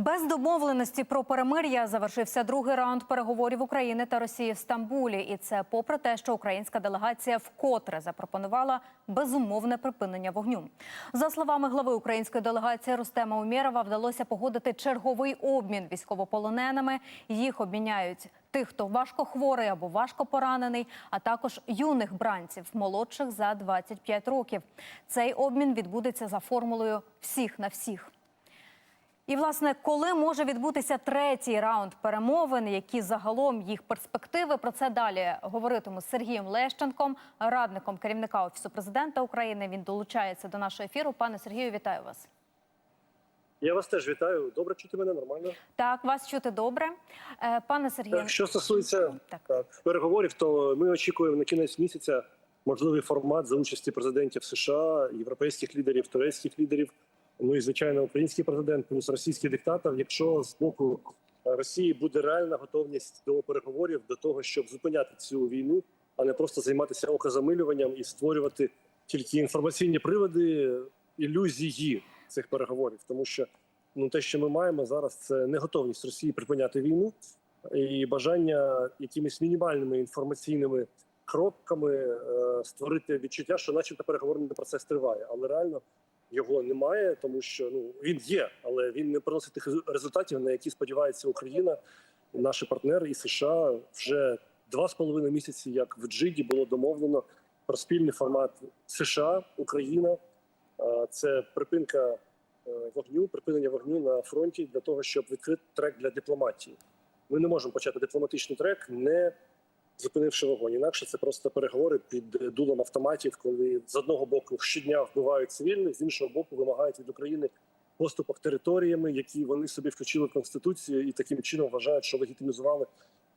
Без домовленості про перемир'я завершився другий раунд переговорів України та Росії в Стамбулі, і це попри те, що українська делегація вкотре запропонувала безумовне припинення вогню. За словами глави української делегації Рустема Умєрова, вдалося погодити черговий обмін військовополоненими. Їх обміняють тих, хто важко хворий або важко поранений, а також юних бранців, молодших за 25 років. Цей обмін відбудеться за формулою всіх на всіх. І, власне, коли може відбутися третій раунд перемовин, які загалом їх перспективи, про це далі говоритиму з Сергієм Лещенком, радником керівника офісу президента України. Він долучається до нашого ефіру. Пане Сергію, вітаю вас. Я вас теж вітаю. Добре чути мене нормально. Так, вас чути добре, Е, пане Сергію. Так, що стосується Так. так, переговорів, то ми очікуємо на кінець місяця можливий формат за участі президентів США, європейських лідерів, турецьких лідерів. Ну і звичайно, український президент, плюс російський диктатор. Якщо з боку Росії буде реальна готовність до переговорів, до того, щоб зупиняти цю війну, а не просто займатися окозамилюванням і створювати тільки інформаційні приводи ілюзії цих переговорів, тому що ну те, що ми маємо зараз, це не готовність Росії припиняти війну і бажання якимись мінімальними інформаційними кроками е, створити відчуття, що, начебто, переговорний процес триває, але реально його немає, тому що ну він є, але він не приносить тих результатів, на які сподівається Україна, наші партнери і США вже два з половиною місяці, як в Джиді було домовлено про спільний формат США Україна. Це припинка е, вогню, припинення вогню на фронті для того, щоб відкрити трек для дипломатії. Ми не можемо почати дипломатичний трек, не зупинивши вогонь. Інакше це просто переговори під дулом автоматів, коли з одного боку щодня вбивають цивільних, з іншого боку вимагають від України поступок територіями, які вони собі включили в конституцію, і таким чином вважають, що легітимізували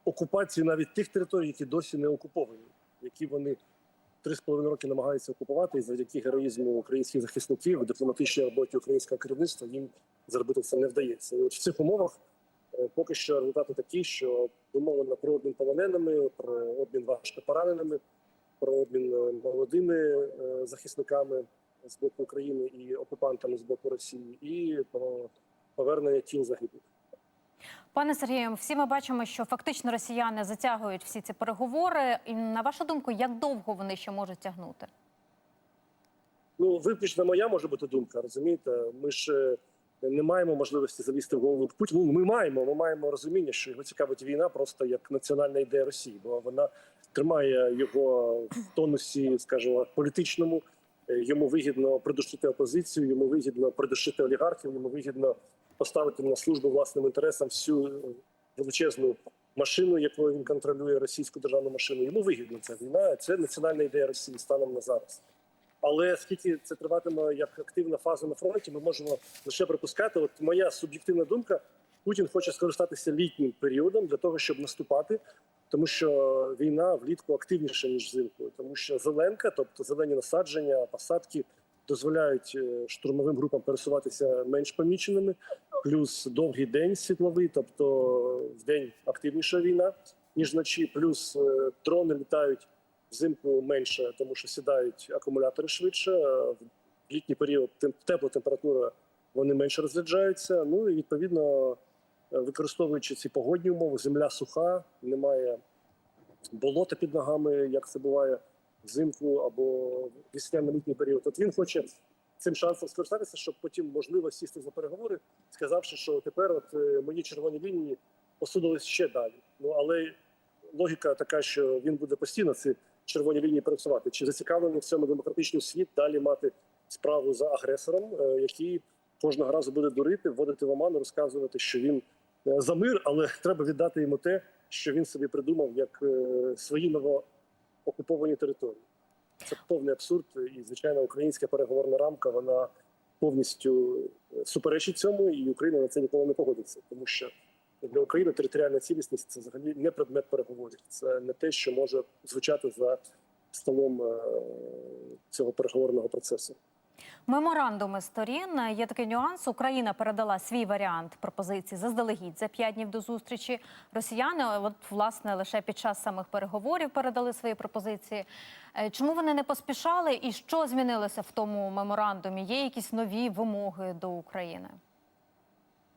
окупацію навіть тих територій, які досі не окуповані, які вони три з половиною роки намагаються окупувати, і завдяки героїзму українських захисників, дипломатичній роботі українського керівництва їм зробити це не вдається. І от в цих умовах поки що результати такі, що домовлено про обмін полоненими, про обмін важко пораненими, про обмін е, молодими е, захисниками з боку України і окупантами з боку Росії, і про повернення тіл загиблих. Пане Сергію, всі ми бачимо, що фактично росіяни затягують всі ці переговори. І на вашу думку, як довго вони ще можуть тягнути? Ну, виключно моя може бути думка, розумієте? Ми ж е, не маємо можливості залізти в голову Путіну. Ну, ми маємо, ми маємо розуміння, що його цікавить війна просто як національна ідея Росії, бо вона тримає його в тонусі, скажімо, політичному. Е, Йому вигідно придушити опозицію, йому вигідно придушити олігархів, йому вигідно поставити на службу власним інтересам всю е, величезну машину, якою він контролює російську державну машину. Йому вигідно ця війна. Це національна ідея Росії станом на зараз. Але скільки це триватиме як активна фаза на фронті, ми можемо лише припускати. От моя суб'єктивна думка: Путін хоче скористатися літнім періодом для того, щоб наступати, тому що війна влітку активніша ніж взимку, тому що зеленка, тобто зелені насадження, посадки, дозволяють е, штурмовим групам пересуватися менш поміченими, плюс довгий день світловий, тобто в день активніша війна ніж вночі, плюс е, дрони літають взимку менше, тому що сідають акумулятори швидше. В літній період тепла температура вони менше розряджаються. Ну і відповідно, е, використовуючи ці погодні умови, земля суха, немає болота під ногами, як це буває взимку або весняно-літній період. От він хоче цим шансом скористатися, щоб потім можливо сісти за переговори, сказавши, що тепер от е, мої червоні лінії посунулись ще далі. Ну але логіка така, що він буде постійно ці червоні лінії пересувати. Чи зацікавлений в цьому демократичний світ далі мати справу за агресором, е, який кожного разу буде дурити, вводити в оману, розказувати, що він е, за мир, але треба віддати йому те, що він собі придумав як е, свої новоокуповані території. Це повний абсурд, і звичайно, українська переговорна рамка вона повністю суперечить цьому, і Україна на це ніколи не погодиться, тому що для України територіальна цілісність це взагалі не предмет переговорів. Це не те, що може звучати за столом е, цього переговорного процесу. Меморандуми сторін є такий нюанс. Україна передала свій варіант пропозиції заздалегідь за п'ять днів до зустрічі. Росіяни, от власне, лише під час самих переговорів передали свої пропозиції. Е, Чому вони не поспішали, і що змінилося в тому меморандумі? Є якісь нові вимоги до України?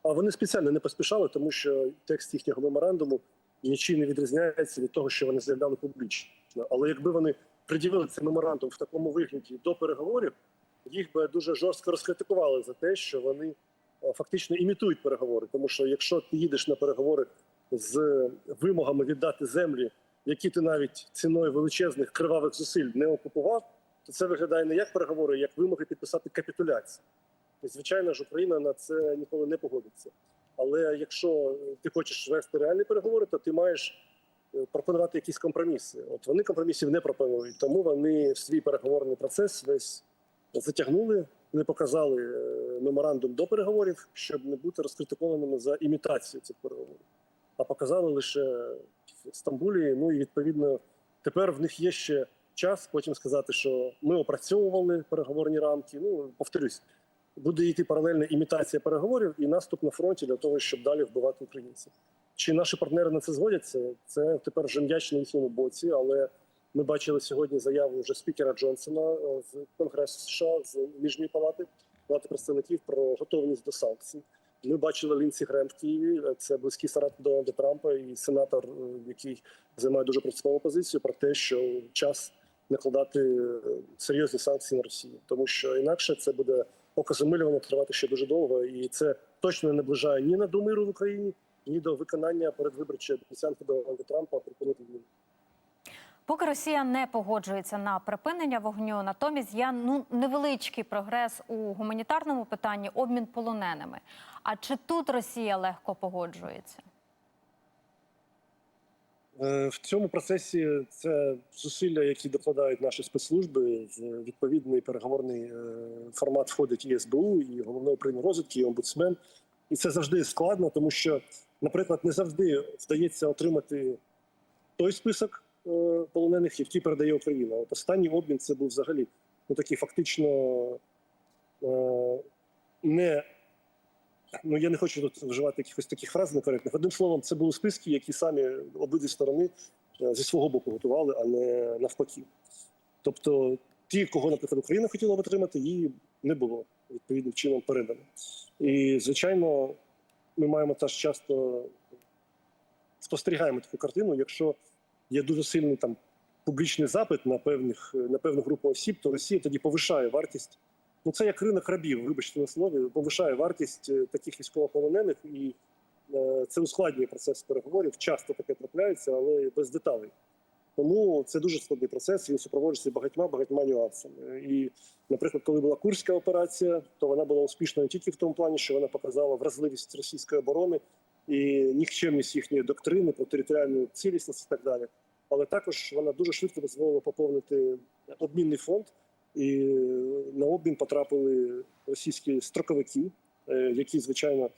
А вони спеціально не поспішали, тому що текст їхнього меморандуму нічим не відрізняється від того, що вони заявляли публічно. Але якби вони приділили цей меморандум в такому вигляді до переговорів, їх би дуже жорстко розкритикували за те, що вони е, фактично імітують переговори. Тому що якщо ти їдеш на переговори з вимогами віддати землі, які ти навіть ціною величезних кривавих зусиль не окупував, то це виглядає не як переговори, як вимоги підписати капітуляцію. Звичайно ж, Україна на це ніколи не погодиться. Але якщо ти хочеш вести реальні переговори, то ти маєш е, пропонувати якісь компроміси. От вони компромісів не пропонують, тому вони в свій переговорний процес весь затягнули, не показали е, меморандум до переговорів, щоб не бути розкритикованими за імітацію цих переговорів, а показали лише в Стамбулі. Ну і відповідно тепер в них є ще час потім сказати, що ми опрацьовували переговорні рамки. Ну повторюсь, буде йти паралельна імітація переговорів і наступ на фронті для того, щоб далі вбивати українців. Чи наші партнери на це згодяться? Це тепер вже м'яч на їхньому боці, але ми бачили сьогодні заяву вже спікера Джонсона е, з Конгресу США з Нижньої палати палати представників про готовність до санкцій. Ми бачили Лінсі Грем в Києві. е, Це близький соратник Дональда Трампа і сенатор, е, який займає дуже принципову позицію про те, що час накладати серйозні санкції на Росію, тому що інакше це буде окозамилювано тривати ще дуже довго, і це точно не наближає ні на до миру в Україні, ні до виконання передвиборчої обіцянки Дональда Трампа припинити війну. Поки Росія не погоджується на припинення вогню, натомість є ну невеличкий прогрес у гуманітарному питанні обмін полоненими. А чи тут Росія легко погоджується? Е, В цьому процесі це зусилля, які докладають наші спецслужби. Відповідний переговорний е, формат входить і СБУ, і головне управління розвідки, і омбудсмен. І це завжди складно, тому що, наприклад, не завжди вдається отримати той список е, полонених, який передає Україна. От останній обмін це був взагалі ну, такий фактично не ну я не хочу тут вживати якихось таких фраз некоректних. Одним словом, це були списки, які самі обидві сторони е, зі свого боку готували, а не навпаки. Тобто, ті, кого, наприклад, Україна хотіла б отримати, її не було відповідним чином передано. І, звичайно, ми маємо теж часто спостерігаємо таку картину. Якщо є дуже сильний там публічний запит на певних на певну групу осіб, то Росія тоді повишає вартість. Ну це як ринок рабів, вибачте на слові, повишає вартість е, таких військовополонених, і е, це ускладнює процес переговорів. Часто таке трапляється, але без деталей. Тому це дуже складний процес. Він супроводжується багатьма багатьма нюансами. І, наприклад, коли була курська операція, то вона була успішною не тільки в тому плані, що вона показала вразливість російської оборони і нікчемність їхньої доктрини про територіальну цілісність і так далі. Але також вона дуже швидко дозволила поповнити обмінний фонд, і обмін потрапили російські строковики, е, які звичайно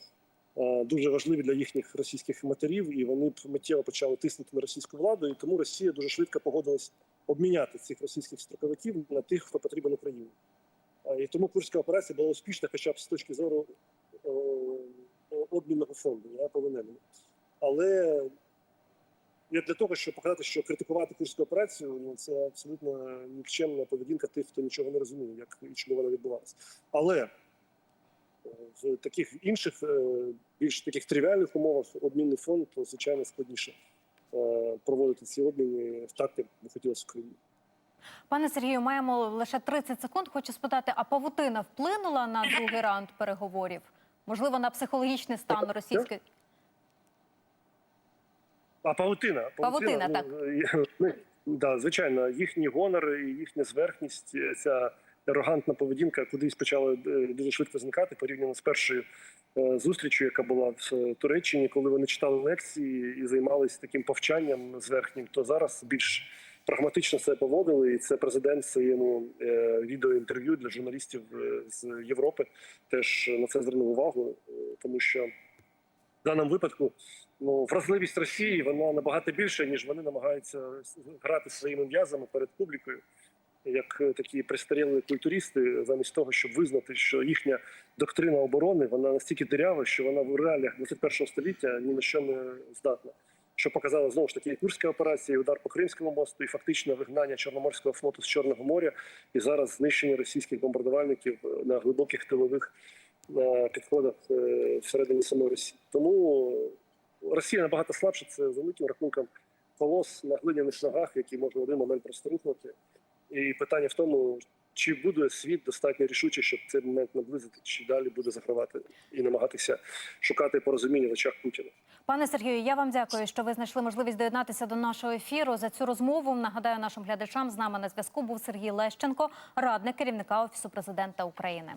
е, дуже важливі для їхніх російських матерів, і вони б миттєво почали тиснути на російську владу. І тому Росія дуже швидко погодилась обміняти цих російських строковиків на тих, хто потрібен Україні. І тому курська операція була успішна, хоча б з точки зору е, обмінного фонду, я полоненими. Але я для того, щоб показати, що критикувати курську операцію, ну це абсолютно нікчемна поведінка тих, хто нічого не розуміє, як і чому вона відбувалася. Але е, в таких інших, е, більш таких тривіальних умовах обмінний фонд, то звичайно складніше е, проводити ці обміни в так, як би хотілося в країні. Пане Сергію, маємо лише 30 секунд. Хочу спитати, а павутина вплинула на другий раунд переговорів? Можливо, на психологічний стан російської А павутина. Павутина, так. ну, ну, да, звичайно, їхній гонор і їхня зверхність, е, ця арогантна поведінка кудись почала е, дуже швидко зникати порівняно з першою е, зустрічю, яка була в е, Туреччині, коли вони читали лекції і займалися таким повчанням зверхнім, то зараз більш прагматично себе поводили. І це президент в своєму е, відеоінтерв'ю для журналістів е, з Європи теж на це звернув увагу, е, тому що даному випадку ну вразливість Росії вона набагато більша, ніж вони намагаються грати своїми м'язами перед публікою, як е, такі пристаріли культуристи, замість того, щоб визнати, що їхня доктрина оборони вона настільки дирява, що вона в реаліях 21 століття ні на що не здатна. Що показала знову ж таки і Курська операція, і удар по Кримському мосту, і фактично вигнання Чорноморського флоту з Чорного моря, і зараз знищення російських бомбардувальників на глибоких тилових на підходах е, всередині самої Росії. Тому Росія набагато слабша. Це за великим рахунком колос на глиняних ногах, які можна в один момент просто рухнути. І питання в тому, чи буде світ достатньо рішучий, щоб цей момент наблизити, чи далі буде закривати і намагатися шукати порозуміння в очах Путіна. Пане Сергію, я вам дякую, що ви знайшли можливість доєднатися до нашого ефіру. За цю розмову нагадаю нашим глядачам. З нами на зв'язку був Сергій Лещенко, радник керівника офісу президента України.